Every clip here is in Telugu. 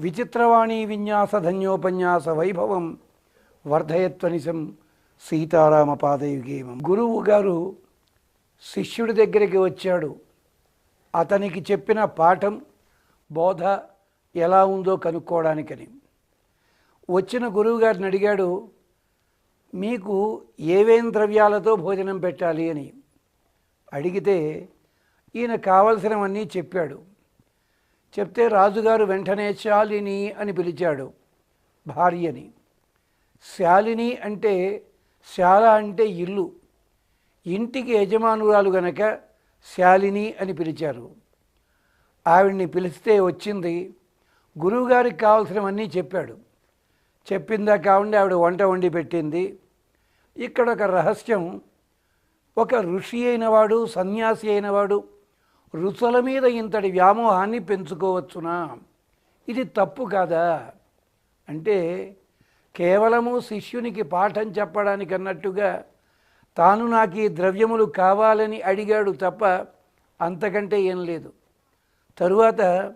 విచిత్రవాణి విన్యాస ధన్యోపన్యాస వైభవం వర్ధయత్వనిశం సీతారామ పాదయుగేమం గురువు గారు శిష్యుడి దగ్గరికి వచ్చాడు. అతనికి చెప్పిన పాఠం బోధ ఎలా ఉందో కనుక్కోవడానికని. వచ్చిన గురువుగారిని అడిగాడు మీకు ఏవేం ద్రవ్యాలతో భోజనం పెట్టాలి అని. అడిగితే ఈయన కావలసినవన్నీ చెప్పాడు. చెప్తే రాజుగారు వెంటనే శాలిని అని పిలిచాడు భార్యని. శాలిని అంటే శాల అంటే ఇల్లు. ఇంటికి యజమానురాలు గనక శాలిని అని పిలిచారు. ఆవిడ్ని పిలిస్తే వచ్చింది గురువుగారికి కావాల్సినవన్నీ చెప్పాడు. చెప్పిందా కావండి ఆవిడ వంట వండి పెట్టింది. ఇక్కడ ఒక రహస్యం. ఒక ఋషి అయినవాడు సన్యాసి అయినవాడు రుచుల మీద ఇంతటి వ్యామోహాన్ని పెంచుకోవచ్చునా? ఇది తప్పు కాదా? అంటే కేవలము శిష్యునికి పాఠం చెప్పడానికి అన్నట్టుగా తాను నాకు ఈ ద్రవ్యములు కావాలని అడిగాడు తప్ప అంతకంటే ఏం లేదు. తరువాత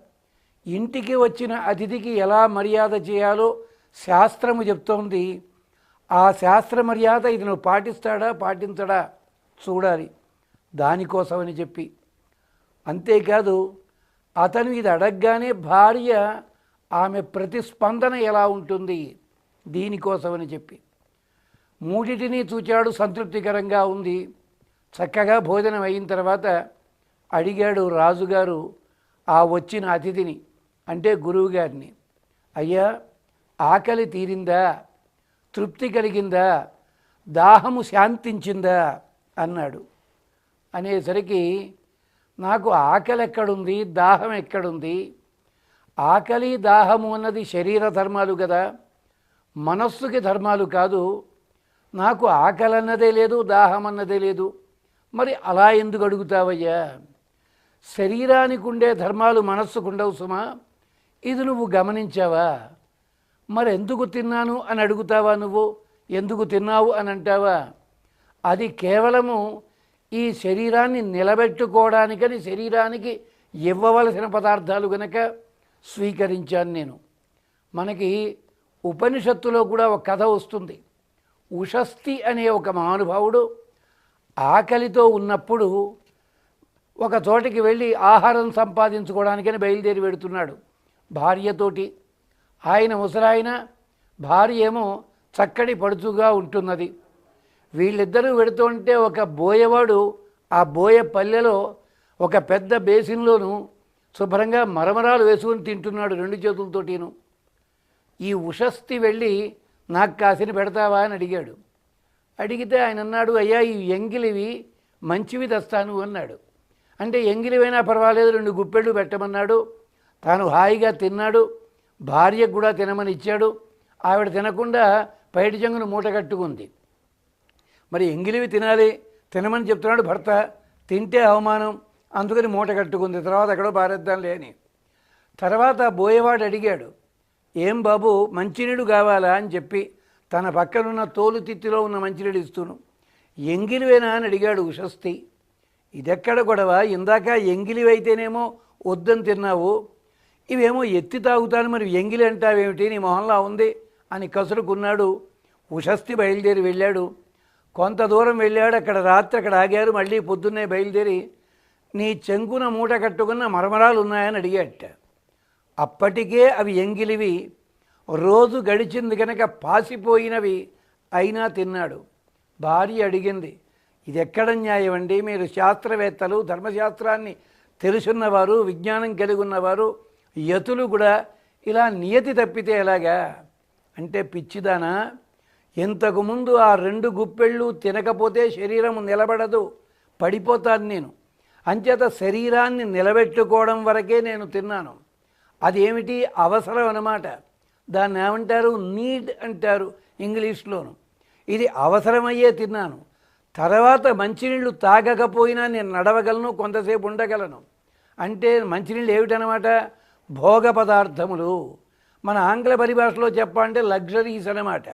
ఇంటికి వచ్చిన అతిథికి ఎలా మర్యాద చేయాలో శాస్త్రము చెప్తోంది. ఆ శాస్త్ర మర్యాద ఇతను పాటిస్తాడా పాటించడా? చూడాలి. దానికోసమని చెప్పి అంతేకాదు అతను ఇది అడగగానే భార్య ఆమె ప్రతిస్పందన ఎలా ఉంటుంది? దీనికోసమని చెప్పి. మూడిటిని చూచాడు సంతృప్తికరంగా ఉంది. చక్కగా భోజనం అయిన తర్వాత అడిగాడు రాజుగారు ఆ వచ్చిన అతిథిని అంటే గురువుగారిని. అయ్యా ఆకలి తీరిందా? తృప్తి కలిగిందా? దాహము శాంతించిందా? అన్నాడు. అనేసరికి నాకు ఆకలి ఎక్కడుంది దాహం ఎక్కడుంది ఆకలి దాహము అన్నది శరీర ధర్మాలు కదా మనస్సుకి ధర్మాలు కాదు. నాకు ఆకలి అన్నదే లేదు దాహం అన్నదే లేదు. మరి అలా ఎందుకు అడుగుతావయ్యా? శరీరానికి ఉండే ధర్మాలు మనస్సుకు ఉండవు సుమా. ఇది నువ్వు గమనించావా? మరి ఎందుకు తిన్నాను అని అడుగుతావా నువ్వు? ఎందుకు తిన్నావు అని అంటావా? అది కేవలము ఈ శరీరాన్ని నిలబెట్టుకోవడానికని శరీరానికి ఇవ్వవలసిన పదార్థాలు గనక స్వీకరించాను నేను. మనకి ఉపనిషత్తులో కూడా ఒక కథ వస్తుంది. ఉషస్తి అనే ఒక మహానుభావుడు ఆకలితో ఉన్నప్పుడు ఒక చోటికి వెళ్ళి ఆహారం సంపాదించుకోవడానికని బయలుదేరి వెడుతున్నాడు. భార్యతోటి ఆయన ముసరాయన భార్య ఏమో చక్కటి పడుచుగా ఉంటున్నది. వీళ్ళిద్దరూ పెడుతుంటే ఒక బోయవాడు ఆ బోయ పల్లెలో ఒక పెద్ద బేసిన్లోను శుభ్రంగా మరమరాలు వేసుకుని తింటున్నాడు రెండు చేతులతోటిను. ఈ ఉషస్తి వెళ్ళి నాకు కాసిన పెడతావా? అని అడిగాడు. అడిగితే ఆయన అన్నాడు అయ్యా ఈ ఎంగిలివి మంచివి తెస్తాను అన్నాడు. అంటే ఎంగిలివైనా పర్వాలేదు రెండు గుప్పెళ్ళు పెట్టమన్నాడు. తాను హాయిగా తిన్నాడు భార్యకు కూడా తినమని ఇచ్చాడు. ఆవిడ తినకుండా పైటి జంగును మూట కట్టుకుంది. మరి ఎంగిలివి తినాలి. తినమని చెప్తున్నాడు భర్త. తింటే అవమానం. అందుకని మూట కట్టుకుంది. తర్వాత ఎక్కడో పారేద్దాం లేని తర్వాత బోయేవాడు అడిగాడు ఏం బాబు మంచినీడు కావాలా? అని చెప్పి తన పక్కనున్న తోలు తిత్తిలో ఉన్న మంచినీడు ఇస్తును. ఎంగిలివేనా? అని అడిగాడు ఉషస్తి. ఇదెక్కడ గొడవ? ఇందాక ఎంగిలివైతేనేమో వద్దని తిన్నావు. ఇవేమో ఎత్తి తాగుతాను మరి ఎంగిలి అంటావేమిటి? నీ మొహంలా ఉంది అని కసురుకున్నాడు. ఉషస్తి బయలుదేరి వెళ్ళాడు. కొంత దూరం వెళ్ళాడు అక్కడ రాత్రి అక్కడ ఆగారు మళ్ళీ పొద్దున్నే బయలుదేరి నీ చెంకున మూట కట్టుకున్న మరమరాలు ఉన్నాయని అడిగాట అప్పటికే అవి ఎంగిలివి రోజు గడిచింది కనుక పాసిపోయినవి అయినా తిన్నాడు. భార్య అడిగింది ఇది ఎక్కడ న్యాయం అండి? మీరు శాస్త్రవేత్తలు ధర్మశాస్త్రాన్ని తెలుసున్నవారు విజ్ఞానం కలిగి ఉన్నవారు యతులు కూడా ఇలా నియతి తప్పితే ఎలాగా? అంటే పిచ్చిదానా ఇంతకుముందు ఆ రెండు గుప్పెళ్ళు తినకపోతే శరీరం నిలబడదు పడిపోతాను నేను. అంచేత శరీరాన్ని నిలబెట్టుకోవడం వరకే నేను తిన్నాను. అదేమిటి? అవసరం అన్నమాట. దాన్ని ఏమంటారు? నీడ్ అంటారు ఇంగ్లీష్లోను. ఇది అవసరమయ్యే తిన్నాను. తర్వాత మంచినీళ్ళు తాగకపోయినా నేను నడవగలను కొంతసేపు ఉండగలను. అంటే మంచినీళ్ళు ఏమిటనమాట భోగ పదార్థములు మన ఆంగ్ల పరిభాషలో చెప్పాలంటే లగ్జరీస్ అన్నమాట.